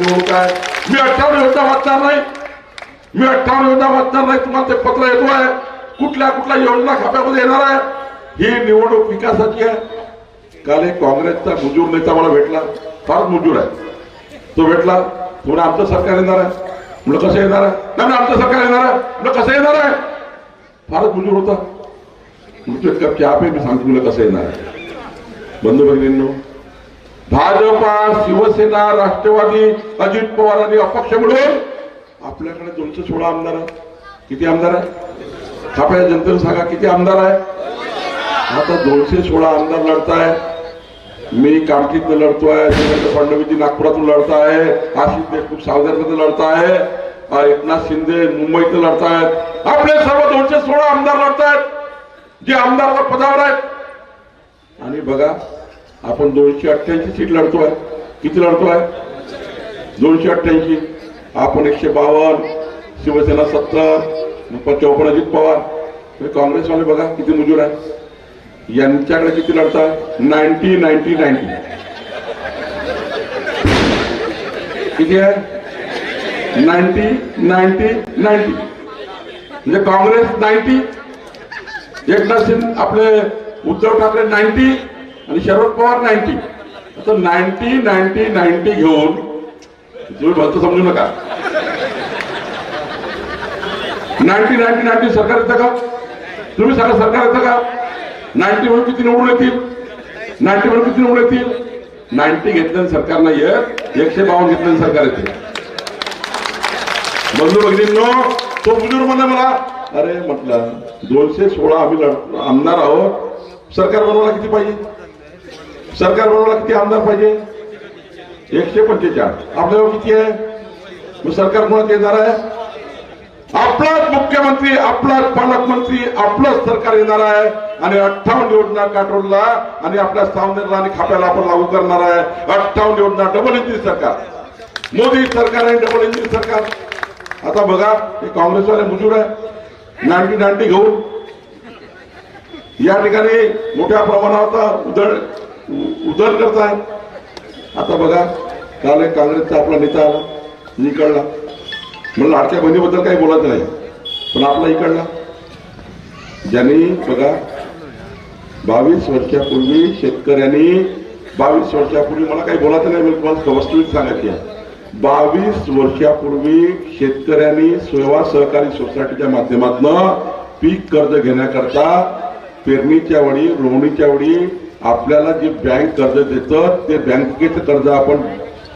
निवडणूक आहे मी अठ्ठावन्न योजना वाचणार नाही. मी अठ्ठावन्न योजना वाचणार नाही. तुम्हाला ते पत्र येतो आहे कुठल्या कुठल्या योजना खात्यामध्ये येणार आहे? ही निवडणूक विकासाची आहे. काल एक काँग्रेसचा मुजूर नेता मला भेटला. फारच मुजूर आहे. तो भेटला. तुम्हाला आमचं सरकार येणार आहे. म्हणलं कसं येणार आहे? नाही आमचं सरकार येणार आहे. म्हणलं कसं येणार आहे? फारच मुजूर होता. म्हणतो एक कप चहा पे. मी सांगतो तुला कसं येणार आहे? बंधू भगिनींनो भाजपा शिवसेना राष्ट्रवादी अजित पवार आणि अपक्ष मिळून आपल्याकडे दोनशे सोळा आमदार किती आमदार आहे आपल्या जनतेला सांगा किती आमदार आहे आता दोनशे सोळा आमदार लढताय. मी कामठीतनं लढतोय देवेंद्र फडणवीस नागपुरातून लढताय आशिष देशमुख सावनेरमध्ये लढताय एकनाथ शिंदे मुंबईतनं लढतायत. आपले सर्व दोनशे सोळा आमदार लढतायत. जे आमदार पदावर आहेत. आणि बघा आपण दोनशे अठ्ठ्याऐंशी सीट लढतोय. किती लढतोय? दोनशे अठ्ठ्याऐंशी. आपण एकशे बावन्न शिवसेना सत्तर चौपन्न अजित पवार. काँग्रेसवाले बघा किती मुजूर आहे यांच्याकडे किती लढताय? Ninety ninety ninety. किती आहे? Ninety ninety ninety. म्हणजे काँग्रेस नाईन्टी एकनाथ सिंग आपले उद्धव ठाकरे नाईन्टी आणि शरद पवार नाईन्टी. असं नाईन्टी नाईन्टी नाईन्टी घेऊन तुम्ही भलत समजू नका. नाईन्टी नाईन्टी नाईन्टी सरकार येतं का? तुम्ही सांगा सरकार येतं का? नाईन्टी म्हणून किती निवडून येतील? नाईन्टी म्हणून किती निवडून येतील? नाईन्टी घेतल्यानं सरकार नाही येत एकशे बावन्न घेतल्यानं सरकार येते. बंधू भगिनींनो तो बुजुर्ग म्हणला मला अरे म्हटलं दोनशे सोळा आम्ही लढ- आमदार आहोत. सरकार बनवायला किती पाहिजे? सरकार बनवायला किती आमदार पाहिजे? एकशे पंचेचाळीस. आपल्याला किती आहे? मग सरकार कोणात येणार आहे? आपलाच मुख्यमंत्री आपलाच पालकमंत्री आपलंच सरकार येणार आहे. आणि अठ्ठावन्न योजना काटोलला आणि आपल्या सावनेरला आणि खाप्याला आपण लागू करणार आहे. अठ्ठावन्न योजना डबल इंजिन सरकार. मोदी सरकार आणि डबल इंजिन सरकार. आता बघा हे काँग्रेसवाले मुजूर आहे. नांडी नाईन्टी घेऊन. या ठिकाणी मोठ्या प्रमाणावर उदळ उदर करताय. आता बघा काल एक काँग्रेसचा आपला नेता आला निकळला. म्हणून लाडक्या बहिणीबद्दल काही बोलायचं नाही. पण आपला इकडला. ज्यांनी बघा बावीस वर्षापूर्वी शेतकऱ्यांनी बावीस वर्षापूर्वी मला काही बोलायचं नाही मी तुम्हाला वस्तुस्थिती सांगायची आहे. बावीस वर्षापूर्वी शेतकऱ्यांनी सेवा सहकारी सोसायटीच्या माध्यमातून पीक कर्ज घेण्याकरता पेरणीच्या वेळी रोवणीच्या वेळी आपल्याला जे बँक कर्ज देतं ते बँकेचं कर्ज आपण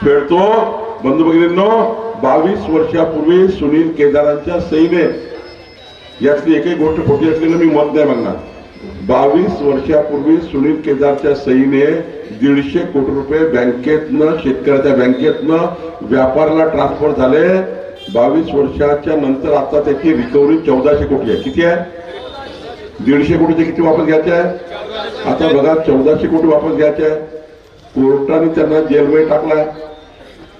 फेडतो. बंधू भगिनींनो बावीस वर्षापूर्वी सुनील केदारांच्या सईने यातली एकही गोष्ट खोटी असलेलं मी मत नाही मागणार. बावीस वर्षापूर्वी सुनील केदारच्या सईने दीडशे कोटी रुपये बँकेतनं शेतकऱ्याच्या बँकेतनं व्यापाराला ट्रान्सफर झाले. बावीस वर्षाच्या नंतर आता त्याची रिकव्हरी चौदाशे कोटी आहे. किती आहे? दीडशे कोटीचे किती वापस घ्यायचे आहे? आता बघा चौदाशे कोटी वापस घ्यायचे आहे. कोर्टाने त्यांना जेलमध्ये टाकलाय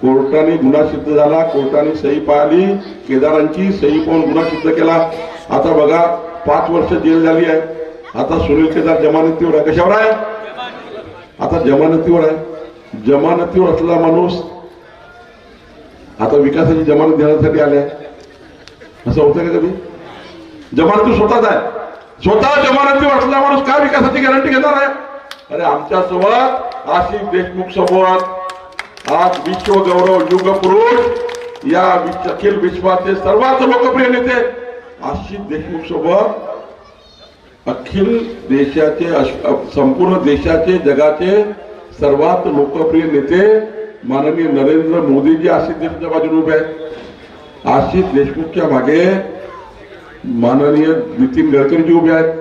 कोर्टाने गुन्हा सिद्ध झाला कोर्टाने सही पाहिली केदारांची सही पाहून गुन्हा सिद्ध केला. आता बघा पाच वर्ष जेल झाली आहे. आता सुनील केदार जमानतीवर आहे. कशावर आहे? आता जमानतीवर आहे. जमानतीवर असलेला माणूस आता विकासाची जमानत देण्यासाठी आले असं होतं का कधी? जमानती स्वतःच आहे. स्वतः जमानतीवर असलेला माणूस काय विकासाची गॅरंटी घेणार आहे? अरे आमच्यासोबत आशिष देशमुख सोबत आज विश्व गौरव युग पुरुष या अखिल विश्वाचे सर्वात लोकप्रिय नेते आशिष देशमुख सोबत अखिल देशाचे संपूर्ण देशाचे जगाचे सर्वात लोकप्रिय नेते माननीय नरेंद्र मोदीजी आशिष देशमुखच्या बाजूने उभे आहेत. आशिष देशमुखच्या मागे माननीय नितीन गडकरीजी उभे आहेत.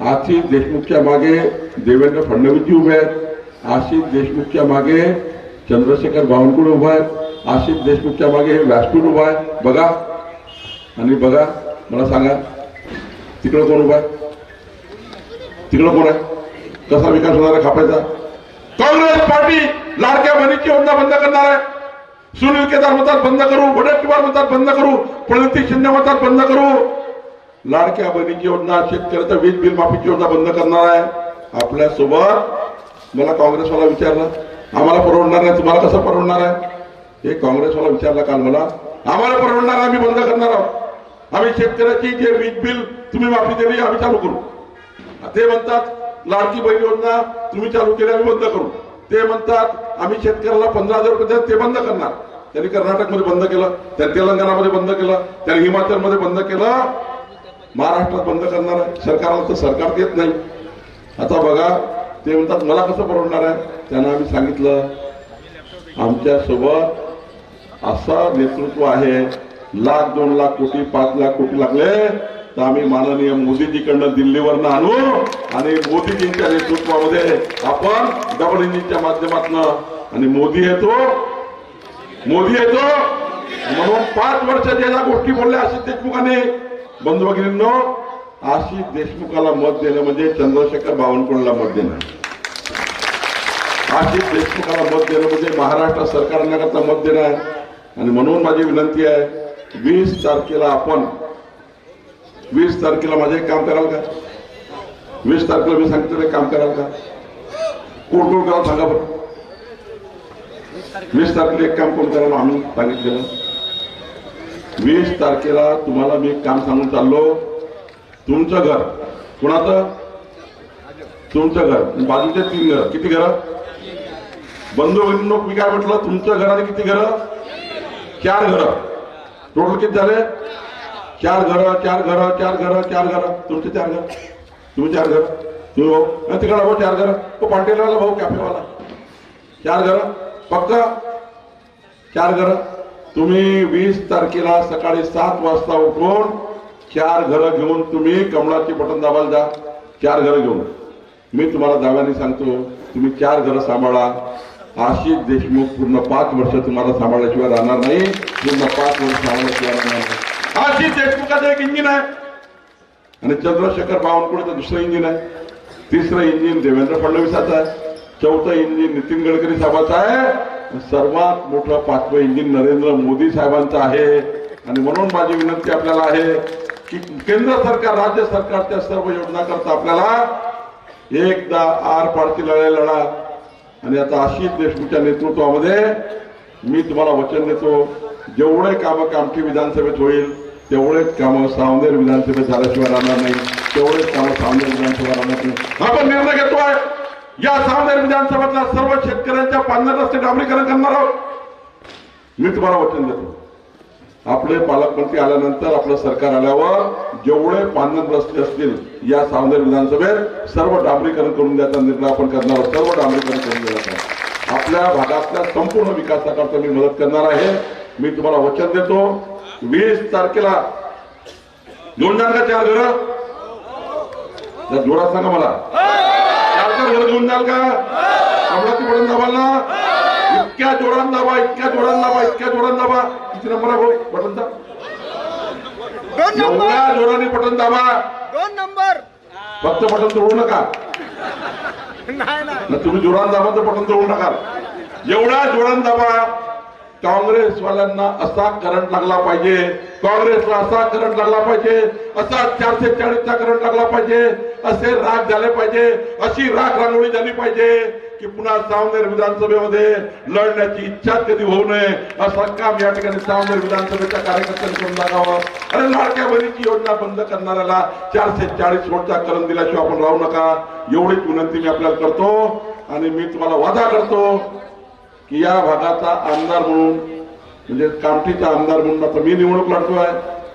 आशिष देशमुखच्या मागे देवेंद्र फडणवीसजी उभे आहेत. आशिष देशमुखच्या मागे चंद्रशेखर बावनकुळे उभा आहेत. आशिष देशमुखच्या मागे हे व्यासपीठ उभा आहे. बघा. आणि बघा मला सांगा तिकडं कोण उभा आहे? तिकडं कोण आहे? कसा विकास होणार आहे खापायचा काँग्रेस पार्टी लाडक्या बहिणीची योजना बंद करणार आहे. सुनील केदार म्हणतात बंद करू वडेट्टीवार म्हणतात बंद करू प्रणिती शिंदे म्हणतात बंद करू. लाडक्या बहिणीची योजना शेतकऱ्याचं वीज बिल माफीची योजना बंद करणार आहे. आपल्यासोबत मला काँग्रेसवाला विचारलं आम्हाला परवडणार नाही तुम्हाला कसं परवडणार आहे? हे काँग्रेसवाला विचारला काल मला आम्हाला परवडणार आम्ही बंद करणार आहोत. आम्ही शेतकऱ्याची जे वीज बिल तुम्ही माफी दिली आम्ही चालू करू. ते म्हणतात लाडकी बहीण योजना तुम्ही चालू केली आम्ही बंद करू. ते म्हणतात आम्ही शेतकऱ्याला पंधरा हजार रुपये ते बंद करणार. त्यांनी कर्नाटकमध्ये बंद केलं त्यांनी तेलंगणामध्ये बंद केलं त्यांनी हिमाचलमध्ये बंद केलं महाराष्ट्रात बंद करणार आहे. सरकारला तर सरकार देत नाही. आता बघा ते म्हणतात मला कसं परवडणार आहे? त्यांना आम्ही सांगितलं आमच्यासोबत असं नेतृत्व आहे लाख दोन लाख कोटी पाच लाख कोटी लागले तर आम्ही माननीय मोदीजीकडनं दिल्लीवरनं आणू आणि मोदीजींच्या नेतृत्वामध्ये आपण डबल इंजिनच्या माध्यमातून आणि मोदी येतो मोदी येतो म्हणून पाच वर्ष ज्या गोष्टी बोलल्या अशी देशमुखांनी बंधू भगिनींनो आशिष देशमुखाला मत देणं म्हणजे चंद्रशेखर बावनकुळेला मत देणं. आशिष देशमुखाला मत देणं म्हणजे महाराष्ट्र सरकारण्याकरता मत देणं. आहे आणि म्हणून माझी विनंती आहे वीस तारखेला आपण वीस तारखेला माझे एक काम कराल का? वीस तारखेला मी सांगितलं एक काम कराल का? कोण कोण कराल सांगा बरं. वीस तारखेला एक काम कोण कराल? आम्ही सांगितलेलं. वीस तारखेला तुम्हाला मी एक काम सांगून चाललो. तुमचं घर कुणाचं? तुमचं घर बाजूचे तीन घर. किती घर? बंधू बहिणी मी काय म्हटलं तुमचं घराने किती घर? चार घर. टोटल किती झाले? चार घर चार घर चार घर चार घर. तुमचे चार घर? तुम्ही चार घर? तुम्ही भाऊ? आणि तिकडे भाऊ चार घर. तो पाटीलवाला भाऊ कॅफेवाला. चार घर? पक्का? चार घर? तुम्ही वीस तारखेला सकाळी सात वाजता उठून चार घरं घेऊन तुम्ही कमळाची बटन दाबायला जा. चार घरं घेऊन. मी तुम्हाला दाव्याने सांगतो तुम्ही चार घरं सांभाळा. आशिष देशमुख पूर्ण पाच वर्ष तुम्हाला सांभाळल्याशिवाय राहणार नाही. पूर्ण पाच वर्ष सांभाळल्याशिवाय राहणार नाही. आशिष देशमुखाचं एक इंजिन आहे. आणि चंद्रशेखर बावनकुळेचं दुसरं इंजिन आहे. तिसरं इंजिन देवेंद्र फडणवीसाचं आहे. चौथं इंजिन नितीन गडकरी साहेबाचं आहे. सर्वात मोठं पाचवं इंजिन नरेंद्र मोदी साहेबांचं आहे. आणि म्हणून माझी विनंती आपल्याला आहे की केंद्र सरकार राज्य सरकारच्या सर्व योजना करता आपल्याला एकदा आर पाडती लढाई लढा. आणि आता आशिष देशमुखच्या नेतृत्वामध्ये मी तुम्हाला वचन देतो जेवढे कामं कामठी विधानसभेत होईल तेवढेच कामं सावनेर विधानसभेत झाल्याशिवाय राहणार नाही. तेवढेच कामं सावनेर विधानसभा राहणार नाही. आपण निर्णय घेतोय. या सावनेर विधानसभेतल्या सर्व शेतकऱ्यांच्या पाण्यात रस्ते डांबरीकरण करणार आहोत. मी तुम्हाला वचन देतो. आपले पालकमंत्री आल्यानंतर आपलं सरकार आल्यावर जेवढे पांढर रस्ते असतील या सावनेर विधानसभेत सर्व डांबरीकरण करून द्यायचा निर्णय आपण करणार आहोत. सर्व डांबरीकरण करून द्यायचा आपल्या भागातल्या संपूर्ण विकासाकरता मी मदत करणार आहे. मी तुम्हाला वचन देतो. वीस तारखेला जोडणार का चार घर जोडा सांगा मला. चार घर घेऊन जाल का? कमळाची बटन दाबाल ना? इतक्या जोरात दाबा इतक्या जोरात दाबा इतक्या जोरात दाबा किती नंबर आहे बटन दाब एवढ्या जोराने बटन दाबा. दोन नंबर. फक्त बटन तोडू नका. न तुम्ही जोरात दाबा तर बटन तोडू नका. एवढ्या जोरात दाबा. काँग्रेसवाल्यांना असा करंट लागला पाहिजे. काँग्रेसला असा करंट लागला पाहिजे. असा चारशे चाळीसचा करंट लागला पाहिजे. असे राग झाले पाहिजे अशी राग रांगोळी झाली पाहिजे की पुन्हा सावनेर विधानसभेमध्ये लढण्याची इच्छा कधी होऊ नये असं काम या ठिकाणी सावनेर विधानसभेच्या कार्यकर्त्यांकडून लागावं अरे लाडक्या बहिणीची योजना बंद करणाऱ्याला चारशे चाळीस वोटचा करण दिल्याशिवाय आपण राहू नका. एवढीच विनंती मी आपल्याला करतो आणि मी तुम्हाला वादा करतो की या भागाचा आमदार म्हणून म्हणजे कामठीचा आमदार म्हणून आता मी निवडणूक लढतोय.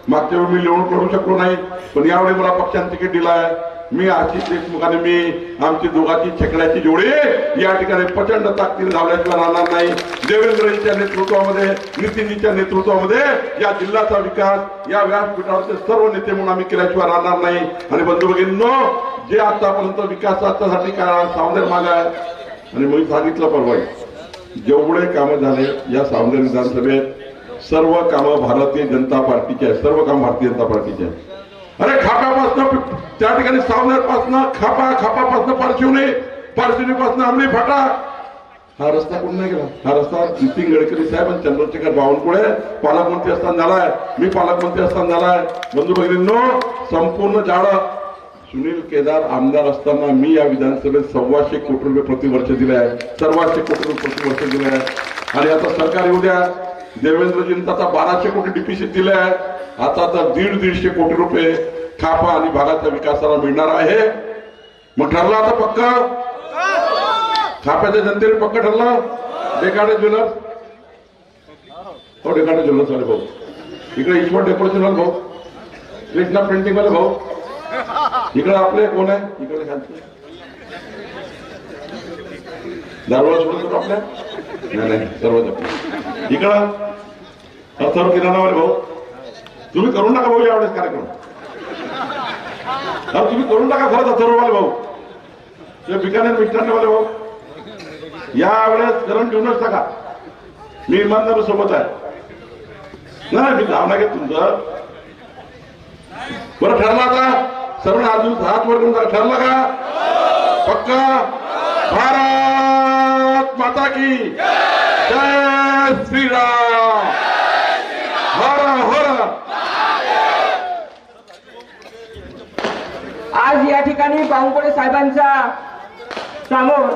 मागच्या वेळी मी निवडणूक लढू शकलो नाही पण यावेळी मला पक्षाने तिकीट दिलाय. मी आशिष देशमुखाने मी आमची दोघांची छकड्याची जोडी या ठिकाणी प्रचंड ताकदीने धावल्याशिवाय राहणार नाही. देवेंद्रजीच्या नेतृत्वामध्ये नितीनजीच्या नेतृत्वामध्ये या जिल्ह्याचा विकास या व्यासपीठावरचे सर्व नेते म्हणून आम्ही केल्याशिवाय राहणार नाही. आणि बंधू भगिनींनो जे आतापर्यंत विकासासाठी काय सावनेर माग आहे आणि मी सांगितलं परवा जेवढे कामं झाले या सावनेर विधानसभेत सर्व कामं भारतीय जनता पार्टीचे आहे सर्व काम भारतीय जनता पार्टीचे आहे अरे खापापासनं त्या ठिकाणी सावनेरपासनं खापा खापापासनं पारशिवने पारशिवनीपासनं आमली फाटा. हा रस्ता कुठून नाही गेला? हा रस्ता नितीन गडकरी साहेब आणि चंद्रशेखर बावनकुळे पालकमंत्री असताना झालाय. मी पालकमंत्री असताना झालाय. बंधू भगिनींनो संपूर्ण झाड सुनील केदार आमदार असताना मी या विधानसभेत सव्वाशे कोटी रुपये प्रतिवर्ष दिले आहे. सर्वाशे कोटी रुपये प्रतिवर्ष दिले आहे. आणि आता सरकार येऊ द्या. देवेंद्रजींनी आता बाराशे कोटी डीपीसी दिले आहे आता तर दीड दीडशे कोटी रुपये खापा आणि भागाच्या विकासाला मिळणार आहे. मग ठरलं आता पक्क? खाप्याच्या जनतेने पक्क ठरलं? डेकाडे ज्वेलर्स हो डेकाडे ज्वेलर्स वाले भाऊ. इकडे ईश्वर डेकोरेशन वाले भाऊ. कृष्णा प्रिंटिंग वाले भाऊ. इकडे आपले कोण आहे? इकडे खालचे सोडून आपल्या? नाही नाही सर्वच आपले इकडं. रस्त्यावर किराणा वाले भाऊ? तुम्ही करून टाका भाऊ यावेळेस कार्यक्रम. हा तुम्ही करून टाका खरंच अथर्ववाले भाऊ. ते बिकानेर मिष्टांनवाले भाऊ. यावेळेस करून ठेवूनच टाका. मी इमानदार सोबत आहे. नाही मी नाव नाही घेत तुमचं. बरं ठरलं आता? सर्व अजून हात वर करून ठरलं का? पक्का? भारत माता की जय! श्रीराम हर हर आज या ठिकाणी बावनकुळे साहेबांच्या समोर